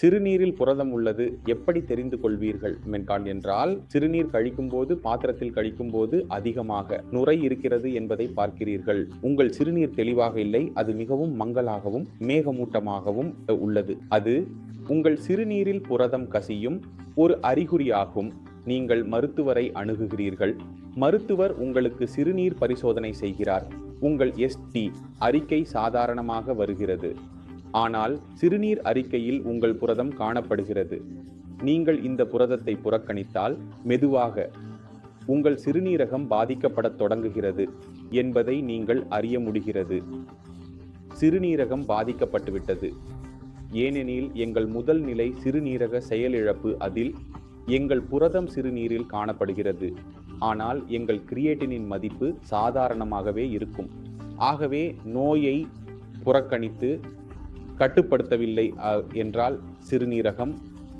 சிறுநீரில் புரதம் உள்ளது எப்படி தெரிந்து கொள்வீர்கள்? மென்கான் என்றால் சிறுநீர் கழிக்கும்போது பாத்திரத்தில் கழிக்கும் போது அதிகமாக நுரை இருக்கிறது என்பதை பார்க்கிறீர்கள். உங்கள் சிறுநீர் தெளிவாக இல்லை அது மிகவும் மங்கலாகவும் மேகமூட்டமாகவும் உள்ளது. அது உங்கள் சிறுநீரில் புரதம் கசியும் ஒரு அறிகுறியாகும். நீங்கள் மருத்துவரை அணுகுகிறீர்கள். மருத்துவர் உங்களுக்கு சிறுநீர் பரிசோதனை செய்கிறார். உங்கள் எஸ்டி அறிக்கை சாதாரணமாக வருகிறது. ஆனால் சிறுநீர் அறிக்கையில் உங்கள் புரதம் காணப்படுகிறது. நீங்கள் இந்த புரதத்தை புறக்கணித்தால் மெதுவாக உங்கள் சிறுநீரகம் பாதிக்கப்படத் தொடங்குகிறது என்பதை நீங்கள் அறிய முடிகிறது. சிறுநீரகம் பாதிக்கப்பட்டுவிட்டது. ஏனெனில் எங்கள் முதல் நிலை சிறுநீரக செயலிழப்பு அதில் எங்கள் புரதம் சிறுநீரில் காணப்படுகிறது. ஆனால் எங்கள் கிரியேட்டினின் மதிப்பு சாதாரணமாகவே இருக்கும். ஆகவே நோயை புறக்கணித்து கட்டுப்படுத்தவில்லை அ, என்றால் சிறுநீரகம்